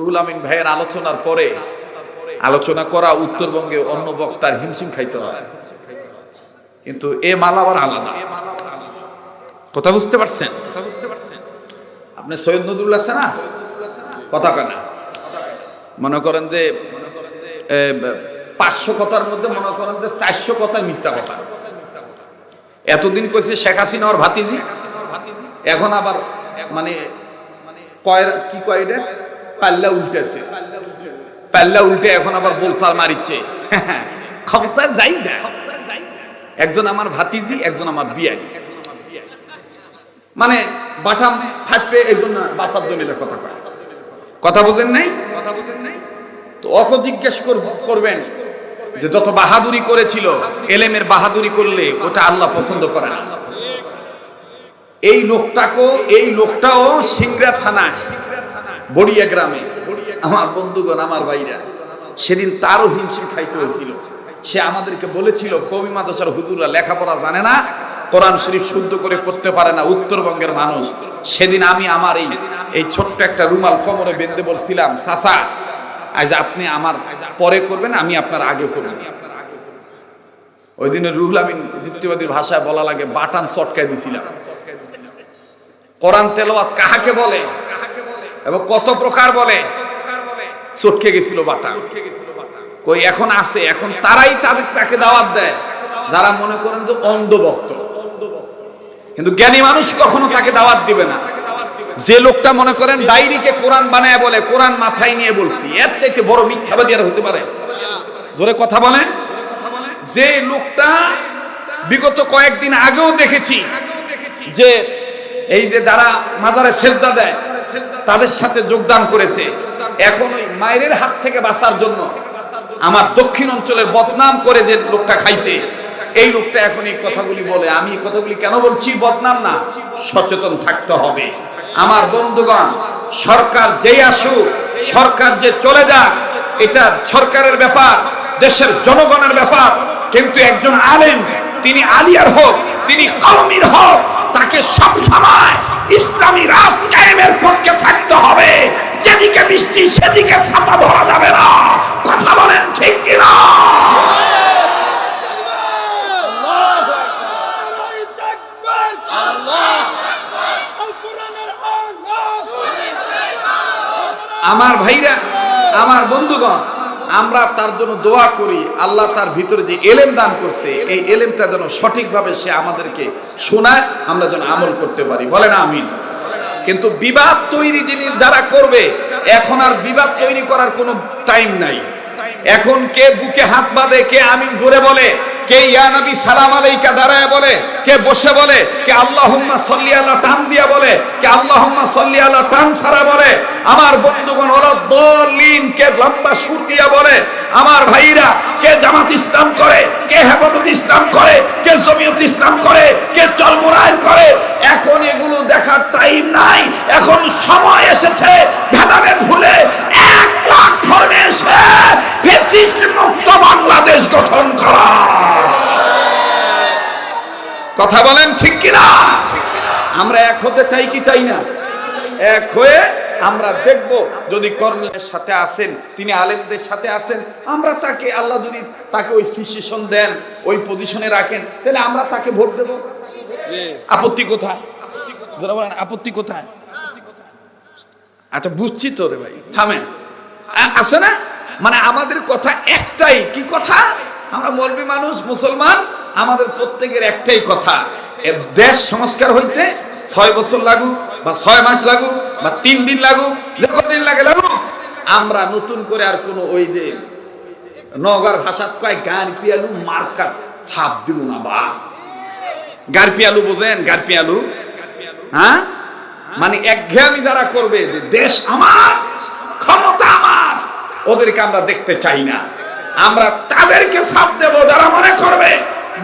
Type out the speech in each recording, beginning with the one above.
রুহুল আমিন ভাইয়ের আলোচনার পরে আলোচনা করা উত্তরবঙ্গে অন্য বক্তার হিমশিম খাইতে হয়। কিন্তু এ মাল আবার আলাদা। কথা বুঝতে পারছেন? আপনি সৈয়দ নদুল্লাহ আছে না? কথা কানা মনে করেন যে পাঁচশো কথার মধ্যে মনে করেন যে চারশো কথা মিথ্যা কথা। এতদিন কইছে শেখ হাসিনা ওর ভাতিজি। এখন আবার মানে কয়ের কি কয় এটা? পাল্লা উল্টেছে। পাল্লা উল্টে এখন আবার বলসার মারিচ্ছে। ক্ষমতা যাই দেয় একজন আমার ভাতিজি, একজন আমার বিয়ারি। মানে বাটাম ফাটবে এই জন্য বাসার জন্য কথা কয়। কথা বোঝেন নাই? কথা বোঝেন নাই তো অক জিজ্ঞেস করব- করবেন যে যত বাহাদুরি করেছিল, এলেমের বাহাদুরি করলে ওটা আল্লাহ পছন্দ করে না। এই লোকটাকেও এই লোকটাও সিংড়া থানায়। বড়িয়া গ্রামে আমার বন্ধুগণ, আমার ভাইরা, সেদিন তারও হিমশিম খাইতে হয়েছিল। সে আমাদেরকে বলেছিল কবি মাদ্রাসার হুজুররা লেখাপড়া জানে না, কোরআন শরীফ শুদ্ধ করে পড়তে পারে না, উত্তরবঙ্গের মানুষ। সেদিন আমি আমার এই এই ছোট্ট একটা রুমাল কোমরে বেঁধে বলছিলাম, চাচা, আজ আপনি আমার পরে করবেন, আমি আপনার আগে করবেন ওই দিনে রুহুল আমিন যুক্তিবাদীর ভাষায় বলা লাগে, বাটান চটকায় দিছিলাম। কোরআন তেলাওয়াত কাহাকে বলে? এবং কত প্রকার বলে? চটকে গেছিল বাটা। কই, এখন আছে, এখন তারাই তাদের তাকে দাওয়াত দেয়। যারা মনে করেন যে অন্ধভক্ত। কিন্তু জ্ঞানী মানুষ কখনো তাকে দাওয়াত দিবে না। যে লোকটা মনে করেন ডায়েরিকে কোরআন বানায় বলে, কোরআন মাথায় নিয়ে বলছি, এর চাইতে বড় মিথ্যাবাদী আর হতে পারে। জোরে কথা বলেন। যে লোকটা বিগত কয়েকদিন আগেও দেখেছি যে এই যে যারা মাজারে সেজদা দেয় তাদের সাথে যোগদান করেছে। এখন ওই মায়ের হাত থেকে বাঁচার জন্য আমার দক্ষিণ অঞ্চলের বদনাম করে যে লোকটা খাইছে, এই লোকটা এখন এই কথাগুলি বলে। আমি কথাগুলি কেন বলছি? বদনাম না, সচেতন থাকতে হবে। আমার বন্ধুগণ, সরকার যেই আসুক, সরকার যে চলে যাক, এটা সরকারের ব্যাপার, দেশের জনগণের ব্যাপার। কিন্তু একজন আলেম, তিনি আলিয়ার হোক, তিনি কওমির হোক, তাকে সব সময় ইসলামী রাজ কায়েমের পক্ষে থাকতে হবে। যেদিকে বৃষ্টি, সেদিকে ছাতা ধরা যাবে না। কথা বলেন ঠিক কিনা? আমার ভাইরা, আমার বন্ধুগণ আমরা তার জন্য দোয়া করি, আল্লাহ তার ভিতরে যে এলেম দান করছে, এই এলেমটা যেন সঠিকভাবে সে আমাদেরকে শোনায়, আমরা যেন আমল করতে পারি। বলে না আমিন। কিন্তু বিবাদ তৈরি জিনিস যারা করবে, এখন আর বিবাদ তৈরি করার কোনো টাইম নাই। এখন কে বুকে হাত বাঁধে, কে আমিন জোরে বলে? কে ইয়া নবী সালাম আলাইকা দাঁড়ায় বলে? কে বসে বলে? কে আল্লাহুম্মা সল্লি আলা টান দিয়া বলে? কে আল্লাহুম্মা সল্লি আলা টান সারা বলে? আমার বন্ধুগণ হলো দলিন, কে লম্বা সুর দিয়া বলে? আমার ভাইরা, কে জামাত ইসলাম করে, কে হেফাজত ইসলাম করে, কে জমিয়ত ইসলাম করে, কে চলমুরাইর করে, এখন এগুলো দেখার টাইম নাই। এখন সময় এসেছে, ভেদাভেদ ভুলে এক লাখ ফর্মে এসে মুক্ত বাংলাদেশ গঠন করা। কথা বলেন ঠিক কিনা? আমরা এক হতে চাই কি চাই না? এক হয়ে আমরা দেখব যদি কর্মীদের সাথে আসেন, তিনি আলেমদের সাথে আসেন, আমরা তাকে, আল্লাহ যদি তাকে ওই সিচুয়েশন দেন, ওই পজিশনে রাখেন, তাহলে আমরা তাকে ভোট দেব। আপত্তি কোথায়? বলেন, আপত্তি কোথায়? আচ্ছা বুঝছি তো রে ভাই, থামেন। আছে না? মানে আমাদের কথা একটাই, কি কথা? আমরা মলবি মানুষ, মুসলমান, আমাদের প্রত্যেকের একটাই কথা দেশ সংস্কার হইতে ছয় বছর লাগুক বা ছয় মাস লাগুক বা তিন দিন লাগুক যে দিন লাগে লাগুক? আমরা নতুন করে আর কোনো ওই যে নগর ভাষাত কয়, গান পিয়ালু মার্কা ছাপ দিব না বা। গারপিয়ালু বোঝেন? গারপিয়ালু হ্যাঁ? মানে একঘেয়ামি যারা করবে যে দেশ আমার, ক্ষমতা আমার, ওদেরকে আমরা দেখতে চাই না। আমরা তাদেরকে ছাপ দেব যারা মনে করবে।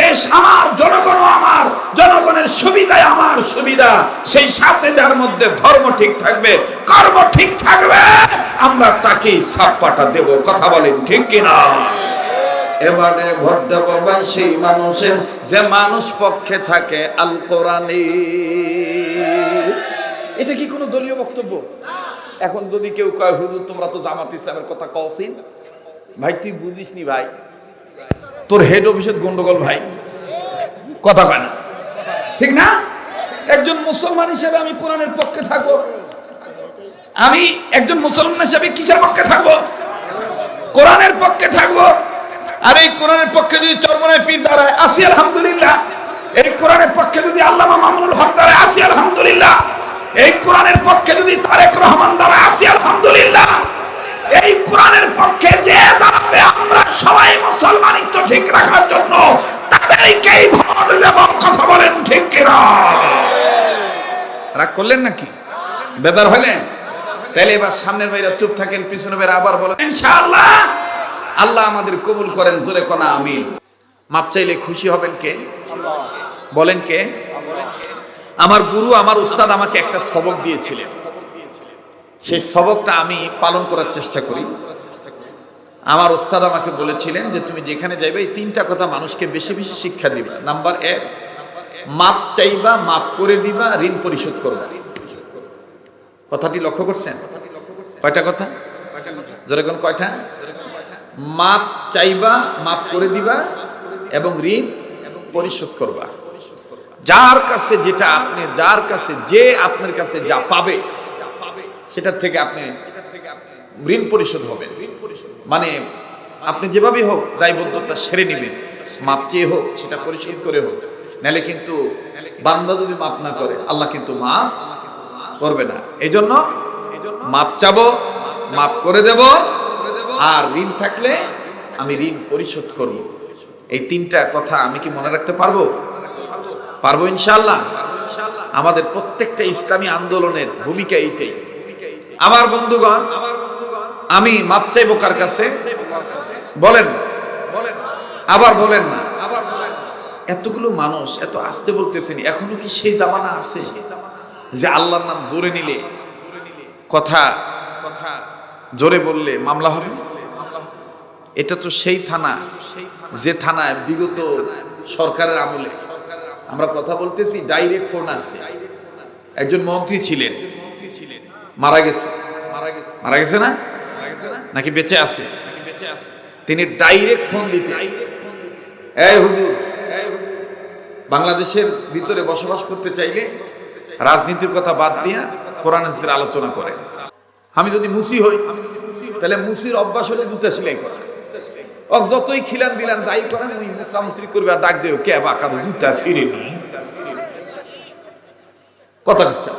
দেশ আমার, জনগণ আমার, জনগণের সুবিধায় আমার সুবিধা। সেই সাথে যার মধ্যে ধর্ম ঠিক থাকবে, কর্ম ঠিক থাকবে, আমরা তাকেই সাপ্পাটা দেব। কথা বলেন ঠিক কিনা? এবারে ভোট দেব ভাই সেই মানুষের, যে মানুষ পক্ষে থাকে আল কোরআনে এটা কি কোনো দলীয় বক্তব্য? এখন যদি কেউ কয়, হুজুর, তোমরা তো জামাত ইসলামের কথা কওছিন ভাই, তুই বুঝিসনি ভাই। তোর হেড অফিসে গন্ডগোল ভাই। কথা কয় না। ঠিক না? একজন মুসলমান হিসেবে আমি কোরআনের পক্ষে থাকব। আমি একজন মুসলমান হিসেবে কিসের পক্ষে থাকব? কোরআনের পক্ষে থাকব। আর এই কোরআনের পক্ষে যদি চরমনায় পীর দাঁড়ায়, আসি আলহামদুলিল্লাহ। এই কোরআনের পক্ষে যদি আল্লামা মামুনুল হক দাঁড়ায়, আসি আলহামদুলিল্লাহ। এই কোরআনের পক্ষে যদি তারেক রহমান দাঁড়ায়, আসি আলহামদুলিল্লাহ। এই কোরআনের করলেন নাকি? বেদার হলেন তাহলে এবার সামনের বাইরে চুপ থাকেন, পিছনে বাইরে আবার বলেন, ইনশাআল্লাহ! আল্লাহ আমাদের কবুল করেন, জোরে কোনা আমিন। মাপ চাইলে খুশি হবেন কে? বলেন কে? আমার গুরু, আমার উস্তাদ আমাকে একটা সবক দিয়েছিলেন। সেই সবকটা আমি পালন করার চেষ্টা করি। আমার ওস্তাদ আমাকে বলেছিলেন যে, তুমি যেখানে যাইবে, এই তিনটা কথা মানুষকে বেশি বেশি শিক্ষা দিবে। নাম্বার এক মাপ চাইবা, মাপ করে দিবা, ঋণ পরিশোধ করবা। কথাটি লক্ষ্য করছেন? কয়টা কথা? জোরে কোন কয়টা? মাপ চাইবা, মাপ করে দিবা এবং ঋণ পরিশোধ করবা। যার কাছে যেটা আপনি, যার কাছে যে আপনার কাছে যা পাবে, সেটার থেকে আপনি ঋণ পরিশোধ হবেন। মানে আপনি যেভাবেই হোক দায়বদ্ধতা সেরে নেবেন। মাপ চেয়ে হোক, সেটা পরিশোধ করে হোক। নাহলে কিন্তু বান্দা যদি মাপ না করে, আল্লাহ কিন্তু মাপ করবে না। এই জন্য মাপ চাবো, মাপ করে দেব, আর ঋণ থাকলে আমি ঋণ পরিশোধ করব। এই তিনটা কথা আমি কি মনে রাখতে পারব? পারব ইনশাল্লাহ আমাদের প্রত্যেকটা ইসলামী আন্দোলনের ভূমিকা এইটাই। আমার বন্ধুগণ, আমি মাপ চাইব কার কাছে? বলেন আবার বলেন না। এতগুলো মানুষ এত আসতে বলতেছেন, এখনও কি সেই জামানা আছে? যে আল্লাহর নাম জোরে নিলে, কথা কথা জোরে বললে মামলা হবে? এটা তো সেই থানা, যে থানায় বিগত সরকারের আমলে আমরা কথা বলতেছি ডাইরেক্ট ফোন আসছে একজন মন্ত্রী ছিলেন, মারা গেছে। মারা গেছে না? নাকি বেঁচে আছে? তিনি ডাইরেক্ট ফোন দিতে এই হুজুর বাংলাদেশের ভিতরে বসবাস করতে চাইলে রাজনীতির কথা বাদ দিয়া কোরআন হাদিসের আলোচনা করে। আমি যদি মুসি হই, তাহলে মুসির অভ্যাস হলে জুতা সেলাই করা। যতই খিলান দিলান দায়ী করেন ওই মুসরা মুসরি করবে আর ডাক দেবে কে বাঁকা জুতা নি কথা হচ্ছে।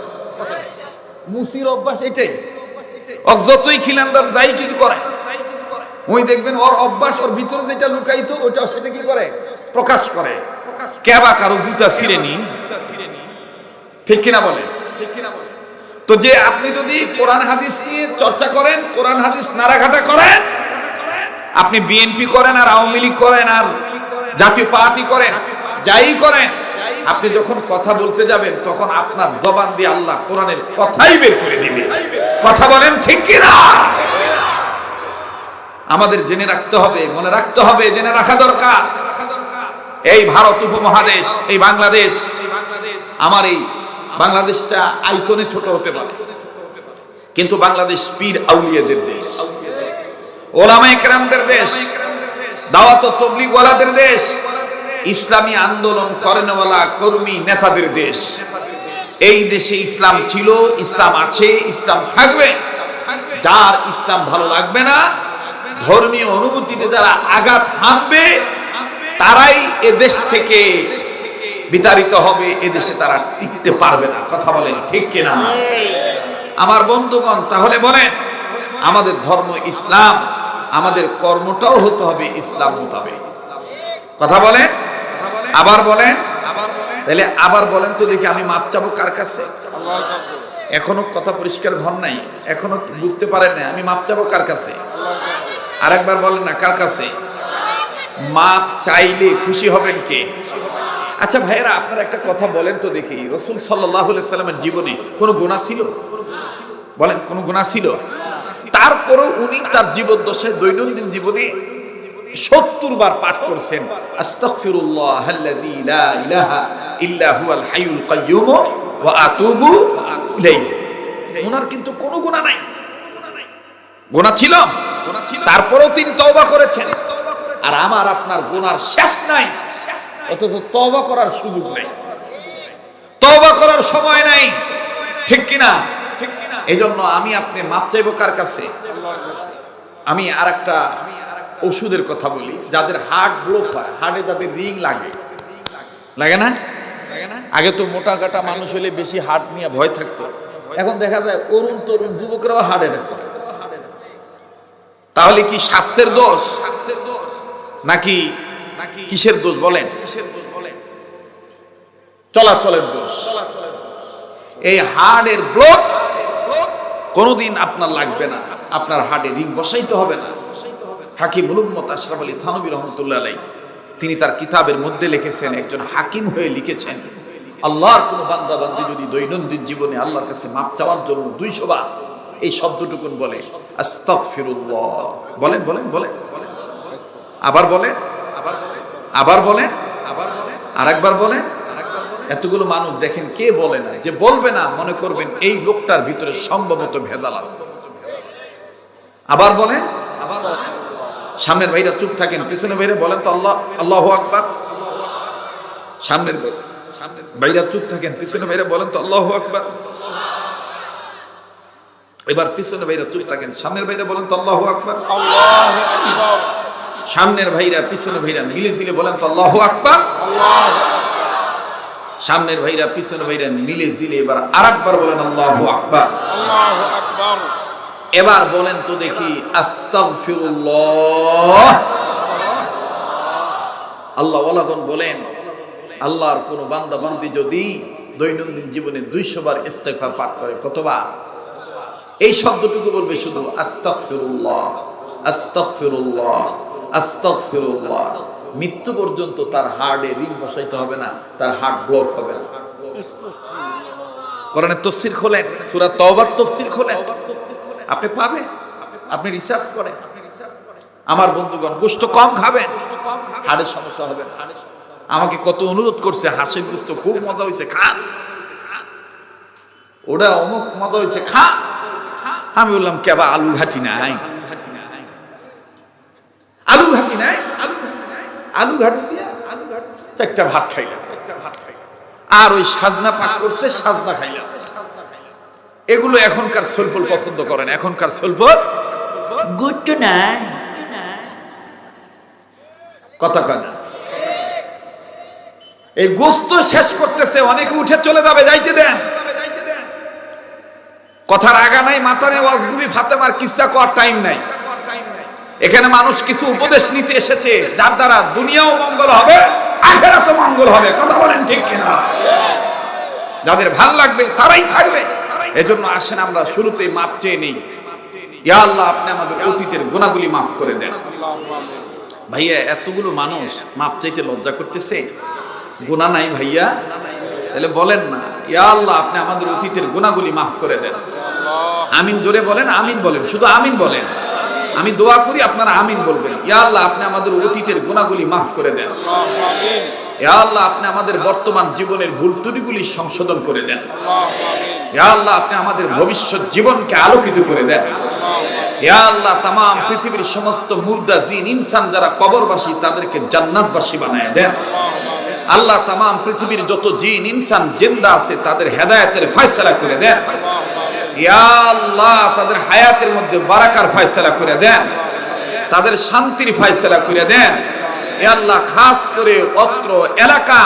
মুসির অভ্যাস এটাই। ওক যতই খিলান দাম যাই কিছু করে। ওই দেখবেন ওর অভ্যাস, ওর ভিতরে যেটা লুকাইতো ওটা সেটা কি করে? প্রকাশ করে। কেবা কারও। জুতা ছিঁড়ে নি? ঠিক কিনা বলে? তো যে আপনি যদি কোরআন হাদিস নিয়ে চর্চা করেন কোরআন হাদিস নাড়াঘাটা করেন আপনি বিএনপি করেন আর আওয়ামী লীগ করেন আর জাতীয় পার্টি করেন যাই করেন আপনি যখন কথা বলতে যাবেন তখন আপনার জবান দিয়ে আল্লাহ কোরআনের কথাই বের করে দিবে। কথা বলেন ঠিক কিনা? আমাদের জেনে রাখতে হবে মনে রাখতে হবে জেনে রাখা দরকার। এই ভারত উপমহাদেশ, এই বাংলাদেশ, আমার এই বাংলাদেশটা আইকনে ছোট হতে পারে। কিন্তু বাংলাদেশ পীর আউলিয়াদের দেশ। ওলামা একরামদের দেশ, দাওয়াত তবলিগওয়ালাদের দেশ, ইসলামী আন্দোলন করেনওয়ালা, কর্মী নেতাদের দেশ। এই দেশে ইসলাম ছিল, ইসলাম আছে, ইসলাম থাকবে। যার ইসলাম ভালো লাগবে না, ধর্মীয় অনুভূতিতে যারা আঘাত হানবে তারাই এ দেশ থেকে বিতাড়িত হবে এ দেশে তারা টিকতে পারবে না। কথা বলেন ঠিক কিনা? আমার বন্ধুগণ, তাহলে বলেন, আমাদের ধর্ম ইসলাম, আমাদের কর্মটাও হতে হবে ইসলাম মোতাবেক। কথা বলেন? আবার বলেন? তাহলে আবার বলেন তো দেখি আমি মাপ চাবো কার কাছে? এখনও কথা পরিষ্কার হন নাই, এখনও বুঝতে পারেন না আমি মাপ চাবো কার কাছে? আরেকবার বলেন না, কার কাছে? মাপ চাইলে খুশি হবেন কে? আচ্ছা ভাইয়েরা, আপনারা একটা কথা বলেন তো দেখি। রসুল সাল্লামের জীবনে কোনো গুণা ছিল? বলেন, কোনো গুণা ছিল? তারপরেও উনি তার জীবদ্দশায় দৈনন্দিন জীবনে সত্তর বার পাঠ করছেন। ওনার কিন্তু কোনো গুণা নাই। গুণা ছিল? তারপরেও তিনি তওবা করেছেন। আর আমার আপনার গুনার শেষ নাই। অথচ তওবা করার সুযোগ নাই। তওবা করার সময় নাই। ঠিক কিনা? এই জন্য আমি আপনি মাপ চাইব কার কাছে? আমি আর একটা ওষুধের কথা বলি, যাদের হার্ট ব্লক হয়, হার্টে তাদের রিং লাগে। লাগে না? আগে তো মোটা কাটা মানুষ হলে বেশি হার্ট নিয়ে ভয় থাকতো। এখন দেখা যায় অরুণ তরুণ যুবকরাও হার্ট অ্যাটাক করে। তাহলে কি স্বাস্থ্যের দোষ? নাকি কিসের দোষ বলেন? চলাচলের দোষ। এই হার্টের ব্লক কোনোদিন আপনার লাগবে না। আপনার হার্টে রিং বসাইতে হবে না। হাকিম উলুম্মত আশরাফ আলী থানবী রহমতুল্লাহ আলাই তিনি তার কিতাবের মধ্যে লিখেছেন একজন হাকিম হয়ে লিখেছেন আল্লাহর কোনো বান্দা বান্দি যদি দৈনন্দিন জীবনে আল্লাহর কাছে মাপ চাওয়ার জন্য দুইশো বার এই শব্দটুকুন বলে আস্তাগফিরুল্লাহ। বলেন বলেন বলেন বলেন। আবার বলে? আবার বলেন আরেকবার বলেন এতগুলো মানুষ দেখেন কে বলে না যে বলবে না, মনে করবেন এই লোকটার ভিতরে সম্ভবত ভেজাল আছে। আবার বলেন সামনের ভাইরা চুপ থাকেন, পিছনে ভাইরা বলেন তো আল্লাহ আল্লাহ আকবার। সামনের সামনের ভাইরা চুপ থাকেন, পিছনে ভাইরা বলেন তো আল্লাহ আকবার। এবার পিছনে ভাইরা চুপ থাকেন, সামনের ভাইরা বলেন তো আল্লাহ আকবার। সামনের ভাইরা পিছনে ভাইরা মিলে ঝিলে বলেন তো আল্লাহ আকবার। সামনের ভাইরা পিছনে ভাইরা মিলে ঝিলে এবার আরেকবার বলেন আল্লাহ আকবার। এবার বলেন তো দেখি আস্তাগফিরুল্লাহ। আল্লাহ ওয়ালাগন বলেন আল্লাহর কোন বান্দা বান্দি যদি দৈনন্দিন জীবনে দুইশো বার ইস্তেগফার পাঠ করে কতবার? এই শব্দটুকু বলবে শুধু আস্তাগফিরুল্লাহ। আস্তাগফিরুল্লাহ। আস্তাগফিরুল্লাহ। মৃত্যু পর্যন্ত তার হার্টে রিং বসাইতে হবে না, তার হার্ট ব্লক হবে না। কোরআনের তফসির খোলেন, সূরা তওবার তফসির খোলেন। আপনি পাবেন, আপনি রিসার্চ করেন। আমার বন্ধুগণ গোস্ত কম খাবেন হাড়ের সমস্যা হবে। আমাকে কত অনুরোধ করছে, হাঁসের গোস্ত খুব মজা হয়েছে খান ওটা অমুক মজা হয়েছে খা। আমি বললাম, কেবা আলু ঘাটি নাই আলু ঘাটি নাই আলু ঘাটি দিয়া আলু ঘাটি চারটা ভাত খাইলাম চারটা ভাত খাইলাম। আর ওই সাজনা পাক করছে সাজনা খাইলাম। এগুলো এখনকার সলফল পছন্দ করেন এখনকার সলফল গুড টু নাই কথা কয় না এই গোস্ত শেষ করতেছে অনেকে উঠে চলে যাবে যাইতে দেন। কথার আগা নাই মাথা নেই ওয়াজগুবি ফাতেমার কিসা করার টাইম নাই। এখানে মানুষ কিছু উপদেশ নিতে এসেছে, যার দ্বারা দুনিয়াও মঙ্গল হবে, আখেরাতও মঙ্গল হবে। কথা বলেন ঠিক কিনা? যাদের ভালো লাগবে, তারাই থাকবে। এজন্য আসেন আমরা শুরুতে মাপ চেয়ে নেই। ইয়া আল্লাহ, আপনি আমাদের অতীতের গুণাগুলি মাফ করে দেন। ভাইয়া, এতগুলো মানুষ মাপ চাইতে লজ্জা করতেছে? গুণা নাই ভাইয়া? তাহলে বলেন না, ইয়া আল্লাহ, আপনি আমাদের অতীতের গুণাগুলি মাফ করে দেন। আমিন জোরে বলেন, আমিন বলেন, শুধু আমিন বলেন। আমি দোয়া করি আপনারা আমিন বলবেন। ইয়া আল্লাহ, আপনি আমাদের অতীতের গুণাগুলি মাফ করে দেন। ইয়া আল্লাহ, আপনি আমাদের বর্তমান জীবনের ভুল ত্রুটিগুলি সংশোধন করে দেন। ইয়া আল্লাহ, আপনি আমাদের ভবিষ্যৎ জীবনকে আলোকিত করে দেন। ইয়া আল্লাহ তাম পৃথিবীর সমস্ত মুর্দা, জিন, ইনসান যারা কবরবাসী, তাদেরকে জান্নাতবাসী বানায় দেন। আল্লাহ তাম পৃথিবীর যত জিন, ইনসান, জিন্দা আছে, তাদের হেদায়েতের ফয়সালা করে দেন। ইয়া আল্লাহ, তাদের হায়াতের মধ্যে বারাকার ফয়সালা করে দেন। তাদের শান্তির ফয়সালা করে দেন। আল্লাহ, খাস করে অত্র এলাকা,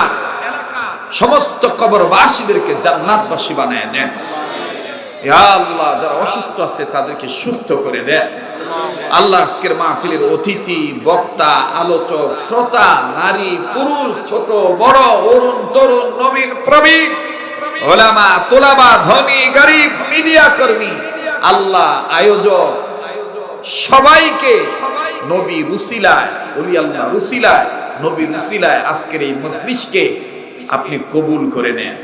সমস্ত কবরবাসীদেরকে জান্নাতবাসী বানায় দেন। আল্লাহ, যারা অসুস্থ আছে, তাদেরকে সুস্থ করে দেন। আল্লাহ আজকের মাহফিলের অতিথি, বক্তা, আলোচক, শ্রোতা, নারী, পুরুষ, ছোট, বড়, অরুণ, তরুণ, নবীন, প্রবীণ ওলামা, তোলাবা, ধনী, গরিব, মিডিয়া কর্মী, আল্লাহ, আয়োজক, সবাইকে নবী রুসিলায় অলি আল্লাহ রুসিলায়, নবী রুসিলায় আজকের এই মজলিসকে আপনি কবুল করে নেন।